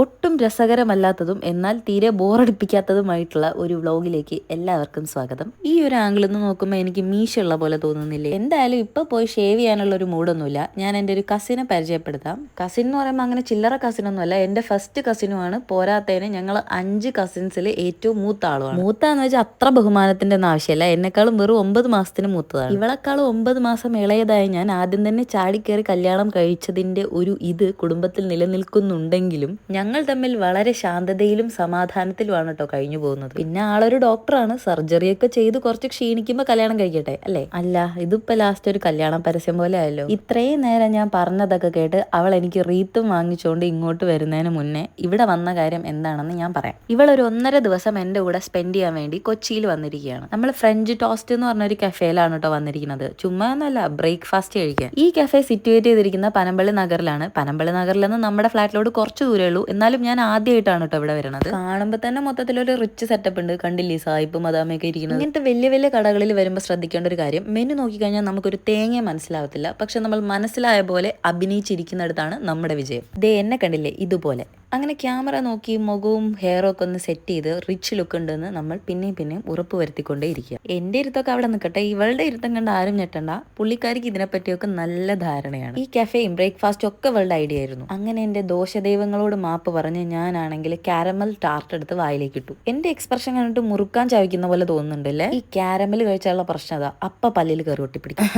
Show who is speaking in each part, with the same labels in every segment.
Speaker 1: ഒട്ടും രസകരമല്ലാത്തതും എന്നാൽ തീരെ ബോറടിപ്പിക്കാത്തതുമായിട്ടുള്ള ഒരു വ്ളോഗിലേക്ക് എല്ലാവർക്കും സ്വാഗതം. ഈ ഒരു ആംഗിളിൽ നിന്ന് നോക്കുമ്പോൾ എനിക്ക് മീശുള്ള പോലെ തോന്നുന്നില്ലേ? എന്തായാലും ഇപ്പൊ പോയി ഷേവ് ചെയ്യാനുള്ള ഒരു മൂഡൊന്നുമില്ല ഞാൻ എന്റെ ഒരു കസിനെ പരിചയപ്പെടുത്താം. കസിൻ എന്ന് പറയുമ്പോൾ അങ്ങനെ ചില്ലറ കസിനൊന്നുമല്ല എന്റെ ഫസ്റ്റ് കസിനുമാണ് പോരാത്തതിന് ഞങ്ങൾ അഞ്ച് കസിൻസിൽ ഏറ്റവും മൂത്ത ആളുമാണ്. മൂത്ത എന്ന് വെച്ചാൽ അത്ര ബഹുമാനത്തിന്റെ ഒന്നും ആവശ്യമില്ല. എന്നെക്കാളും വെറും ഒമ്പത് മാസത്തിന് മൂത്തതാണ്. ഇവളെക്കാളും ഒമ്പത് മാസം ഇളയതായ ഞാൻ ആദ്യം തന്നെ ചാടിക്കേറി കല്യാണം കഴിച്ചതിന്റെ ഒരു ഇത് കുടുംബത്തിൽ നിലനിൽക്കുന്നുണ്ടെങ്കിലും ഞങ്ങൾ തമ്മിൽ വളരെ ശാന്തതയിലും സമാധാനത്തിലുമാണ് കേട്ടോ കഴിഞ്ഞു പോകുന്നത്. പിന്നെ ആളൊരു ഡോക്ടറാണ്. സർജറി ഒക്കെ ചെയ്ത് കുറച്ച് ക്ഷീണിക്കുമ്പോൾ കല്യാണം കഴിക്കട്ടെ അല്ലേ? അല്ല ഇതിപ്പോ ലാസ്റ്റ് ഒരു കല്യാണം പരസ്യം പോലെ ആയല്ലോ. ഇത്രയും നേരം ഞാൻ പറഞ്ഞതൊക്കെ കേട്ട് അവൾ എനിക്ക് റീത്തും വാങ്ങിച്ചുകൊണ്ട് ഇങ്ങോട്ട് വരുന്നതിന് മുന്നേ ഇവിടെ വന്ന കാര്യം എന്താണെന്ന് ഞാൻ പറയാം. ഇവൾ ഒരു ഒന്നര ദിവസം എന്റെ കൂടെ സ്പെൻഡ് ചെയ്യാൻ വേണ്ടി കൊച്ചിയിൽ വന്നിരിക്കുകയാണ്. നമ്മൾ ഫ്രഞ്ച് ടോസ്റ്റ് എന്ന് പറഞ്ഞ ഒരു കഫേയിലാണ് കേട്ടോ വന്നിരിക്കുന്നത്. ചുമ്മാ ഒന്നല്ല ബ്രേക്ക്ഫാസ്റ്റ് കഴിക്കാൻ. ഈ കഫേ സിറ്റുവേറ്റ് ചെയ്തിരിക്കുന്ന പനമ്പള്ളി നഗറിലാണ്. പനമ്പള്ളി നഗറിൽ നിന്ന് നമ്മുടെ ഫ്ലാറ്റിലോട് കുറച്ച് ദൂരമേ ഉള്ളൂ. എന്നാലും ഞാൻ ആദ്യമായിട്ടാണ് കേട്ടോ ഇവിടെ വരുന്നത് കാണുമ്പോൾ തന്നെ മൊത്തത്തിൽ ഒരു റിച്ച് സെറ്റപ്പ് ഉണ്ട്. കണ്ടില്ലേ? സായിപ്പും മദാമയൊക്കെ ഇരിക്കുന്നത്. ഇങ്ങനത്തെ വലിയ വലിയ കടകളിൽ വരുമ്പോൾ ശ്രദ്ധിക്കേണ്ട ഒരു കാര്യം മെനു നോക്കിക്കഴിഞ്ഞാൽ നമുക്കൊരു തേങ്ങ മനസ്സിലാവത്തില്ല. പക്ഷെ നമ്മൾ മനസ്സിലായ പോലെ അഭിനയിച്ചിരിക്കുന്നിടത്താണ് നമ്മുടെ വിജയം. ദേ എന്നെ കണ്ടില്ലേ? ഇതുപോലെ. അങ്ങനെ ക്യാമറ നോക്കി മുഖവും ഹെയറും ഒക്കെ ഒന്ന് സെറ്റ് ചെയ്ത് റിച്ച് ലുക്ക് ഉണ്ടെന്ന് നമ്മൾ പിന്നെയും പിന്നെയും ഉറപ്പ് വരുത്തിക്കൊണ്ടേ ഇരിക്കുക. എന്റെ ഇരുത്തൊക്കെ അവിടെ നിൽക്കട്ടെ. ഇവളുടെ ഇരുത്തം കണ്ട് ആരും ഞെട്ടണ്ട. പുള്ളിക്കാരിക്ക് ഇതിനെപ്പറ്റിയൊക്കെ നല്ല ധാരണയാണ്. ഈ കഫേയും ബ്രേക്ക്ഫാസ്റ്റും ഒക്കെ ഇവളുടെ ഐഡിയ ആയിരുന്നു. അങ്ങനെ എന്റെ ദോഷദൈവങ്ങളോട് മാപ്പ് പറഞ്ഞ് ഞാനാണെങ്കിൽ കാരമൽ ടാർട്ട് എടുത്ത് വായിലേക്ക് ഇട്ടു. എന്റെ എക്സ്പ്രഷൻ കണ്ടിട്ട് മുറുക്കാൻ ചവിക്കുന്ന പോലെ തോന്നുന്നുണ്ടല്ലേ ഈ കാരമൽ കഴിച്ചാലുള്ള പ്രശ്നം അതാ. അപ്പ പല്ലിൽ കയറി ഒട്ടിപ്പിടിക്കും.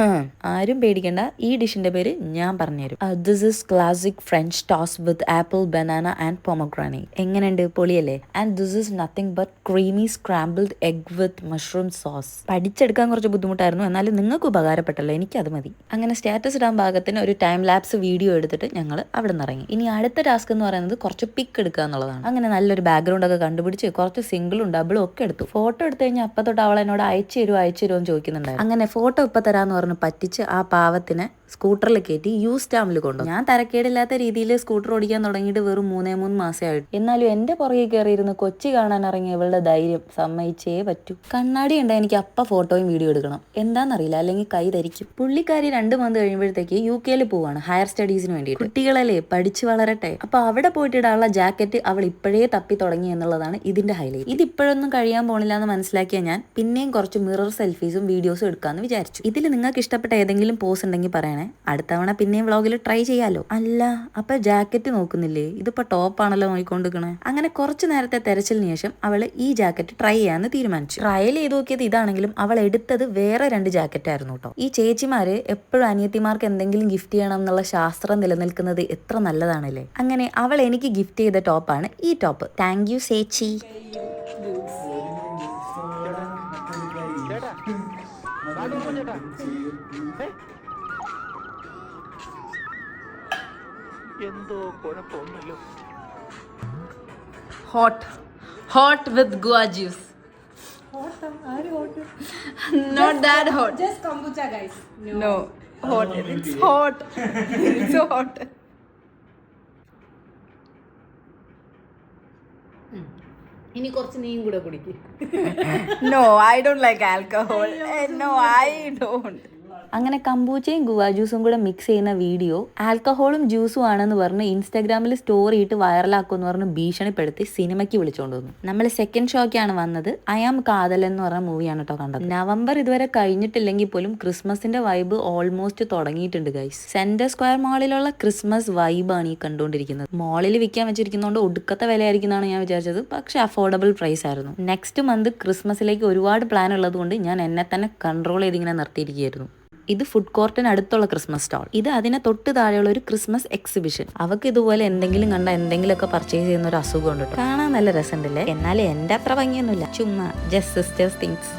Speaker 1: ആരും പേടിക്കണ്ട. ഈ ഡിഷിന്റെ പേര് ഞാൻ പറഞ്ഞുതരും. This is classic French toast with apple banana and pomegranate എങ്ങനെയുണ്ട്? പൊളിയല്ലേ? And this is nothing but creamy scrambled egg with mushroom sauce പഠിച്ചെടുക്കാൻ കുറച്ച് ബുദ്ധിമുട്ടായിരുന്നു. എന്നാലും നിങ്ങൾക്ക് ഉപകാരപ്പെട്ടല്ലോ. എനിക്കത് മതി. അങ്ങനെ സ്റ്റാറ്റസ് ഇടാൻ ഭാഗത്തിന് ഒരു ടൈം ലാപ്സ് വീഡിയോ എടുത്തിട്ട് ഞങ്ങൾ അവിടെ നിന്ന് ഇറങ്ങി. ഇനി അടുത്ത ടാസ്ക് എന്ന് പറയുന്നത് കുറച്ച് പിക്ക് എടുക്കുക എന്നുള്ളതാണ്. അങ്ങനെ നല്ലൊരു ബാക്ക്ഗ്രൗണ്ട് ഒക്കെ കണ്ടുപിടിച്ച് കുറച്ച് സിംഗിളും ഡബിളും ഒക്കെ എടുത്തു. ഫോട്ടോ എടുത്തു കഴിഞ്ഞാൽ അപ്പം അവൾ എന്നോട് അയച്ചു തരുമോ അയച്ചു തരുമോ എന്ന് ചോദിക്കുന്നുണ്ടായിരുന്നു. അങ്ങനെ ഫോട്ടോ ഇപ്പം തരാമെന്ന് പറഞ്ഞ് പറ്റിച്ച് ആ പാവത്തിനെ സ്കൂട്ടറിൽ കയറ്റി യു സ്റ്റാമ്പിൽ കൊണ്ടു ഞാൻ തരക്കേടില്ലാത്ത രീതിയിൽ സ്കൂട്ടർ ഓടിക്കാൻ തുടങ്ങിയിട്ട് വെറും മൂന്നേ മൂന്ന് മാസേ ആയിട്ട്. എന്നാലും എന്റെ പുറകെ കയറിയിരുന്ന് കൊച്ചി കാണാൻ ഇറങ്ങിയ ഇവളുടെ ധൈര്യം സമ്മതിച്ചേ പറ്റൂ. കണ്ണാടി ഉണ്ട് എനിക്ക് അപ്പ ഫോട്ടോയും വീഡിയോ എടുക്കണം. എന്താണെന്നറിയില്ല അല്ലെങ്കിൽ കൈ ധരിക്കും. പുള്ളിക്കാരി രണ്ട് മന്ത് കഴിയുമ്പോഴത്തേക്ക് യു കെയിൽ പോവാണ് ഹയർ സ്റ്റഡീസിന് വേണ്ടി കുട്ടികളല്ലേ പഠിച്ചു വളരട്ടെ. അപ്പൊ അവിടെ പോയിട്ടിടാനുള്ള ജാക്കറ്റ് അവൾ ഇപ്പോഴേ തപ്പി തുടങ്ങി എന്നുള്ളതാണ് ഇതിന്റെ ഹൈലൈറ്റ് ഇത് ഇപ്പോഴൊന്നും കഴിയാൻ പോണില്ല എന്ന് മനസ്സിലാക്കിയ ഞാൻ പിന്നെയും കുറച്ച് മിറർ സെൽഫീസും വീഡിയോസും എടുക്കാന്ന് വിചാരിച്ചു. ഇതിൽ നിങ്ങൾക്ക് ഇഷ്ടപ്പെട്ട ഏതെങ്കിലും പോസ് ഉണ്ടെങ്കിൽ പറയണേ. അടുത്ത തവണ പിന്നെയും വ്ളോഗിൽ ട്രൈ ചെയ്യാലോ. അല്ല അപ്പൊ ജാക്കറ്റ് നോക്കുന്നില്ലേ? ഇതിപ്പോ ടോപ്പാണല്ലോ നോക്കിക്കൊണ്ടിരിക്കണേ അങ്ങനെ കുറച്ചു നേരത്തെ തെരച്ചിലിന് ശേഷം അവൾ ഈ ജാക്കറ്റ് ട്രൈ ചെയ്യാന്ന് തീരുമാനിച്ചു. ട്രയൽ ചെയ്ത് നോക്കിയത് ഇതാണെങ്കിലും അവൾ എടുത്തത് വേറെ രണ്ട് ജാക്കറ്റ് ആയിരുന്നു കേട്ടോ ഈ ചേച്ചിമാര് എപ്പോഴും അനിയത്തിമാർക്ക് എന്തെങ്കിലും ഗിഫ്റ്റ് ചെയ്യണം എന്നുള്ള ശാസ്ത്രം നിലനിൽക്കുന്നത് എത്ര നല്ലതാണല്ലേ? അങ്ങനെ അവൾ എനിക്ക് ഗിഫ്റ്റ് ചെയ്ത ടോപ്പാണ് ഈ ടോപ്പ്. താങ്ക് യു ചേച്ചി.
Speaker 2: എന്തോ കുഴപ്പമൊന്നുമില്ലോ
Speaker 3: hot hot with guava juice not that hot
Speaker 4: Just kombucha, guys.
Speaker 3: no hot it's hot it's so hot
Speaker 4: ഇനി കുറച്ച് നീയും കൂടെ കുടിക്കും
Speaker 3: no i don't like alcohol Eh, no i don't
Speaker 1: അങ്ങനെ കമ്പൂച്ചയും ഗുവാ ജ്യൂസും കൂടെ മിക്സ് ചെയ്യുന്ന വീഡിയോ ആൽക്കഹോളും ജ്യൂസും ആണെന്ന് പറഞ്ഞ് ഇൻസ്റ്റാഗ്രാമിൽ സ്റ്റോറി ഇട്ട് വൈറലാക്കുമെന്ന് പറഞ്ഞ് ഭീഷണിപ്പെടുത്തി സിനിമയ്ക്ക് വിളിച്ചോണ്ട് വന്നു. നമ്മൾ സെക്കൻഡ് ഷോക്കാണ് വന്നത്. ഐ ആം കാതൽ എന്ന് പറഞ്ഞ മൂവിയാണ് കേട്ടോ കണ്ടത്. നവംബർ ഇതുവരെ കഴിഞ്ഞിട്ടില്ലെങ്കിൽ പോലും ക്രിസ്മസിന്റെ വൈബ് ഓൾമോസ്റ്റ് തുടങ്ങിയിട്ടുണ്ട് ഗൈസ് സെന്റർ സ്ക്വയർ മാളിലുള്ള ക്രിസ്മസ് വൈബാണ് ഈ കണ്ടുകൊണ്ടിരിക്കുന്നത്. മാളിൽ വിൽക്കാൻ വെച്ചിരിക്കുന്നതുകൊണ്ട് ഒടുക്കത്തെ വിലയായിരിക്കുന്നതാണ് ഞാൻ വിചാരിച്ചത്. പക്ഷെ അഫോർഡബിൾ പ്രൈസ് ആയിരുന്നു. നെക്സ്റ്റ് മന്ത് ക്രിസ്മസിലേക്ക് ഒരുപാട് പ്ലാൻ ഉള്ളതുകൊണ്ട് ഞാൻ എന്നെ തന്നെ കൺട്രോൾ ചെയ്തിങ്ങനെ നിർത്തിയിരിക്കുകയായിരുന്നു. ഇത് ഫുഡ് കോർട്ടിന് അടുത്തുള്ള ക്രിസ്മസ് സ്റ്റോൾ ഇത് അതിനെ തൊട്ട് താഴെയുള്ള ഒരു ക്രിസ്മസ് എക്സിബിഷൻ അവർക്ക് ഇതുപോലെ എന്തെങ്കിലും കണ്ട എന്തെങ്കിലുമൊക്കെ പർച്ചേസ് ചെയ്യുന്ന ഒരു അസുഖം ഉണ്ട്? കാണാൻ നല്ല രസമുണ്ടല്ലേ? എന്നാലും എന്റെ അത്ര ഭംഗിയൊന്നുമില്ല. ചുമ്മാ ജസ്റ്റ് സിസ്റ്റേഴ്സ് തിങ്സ്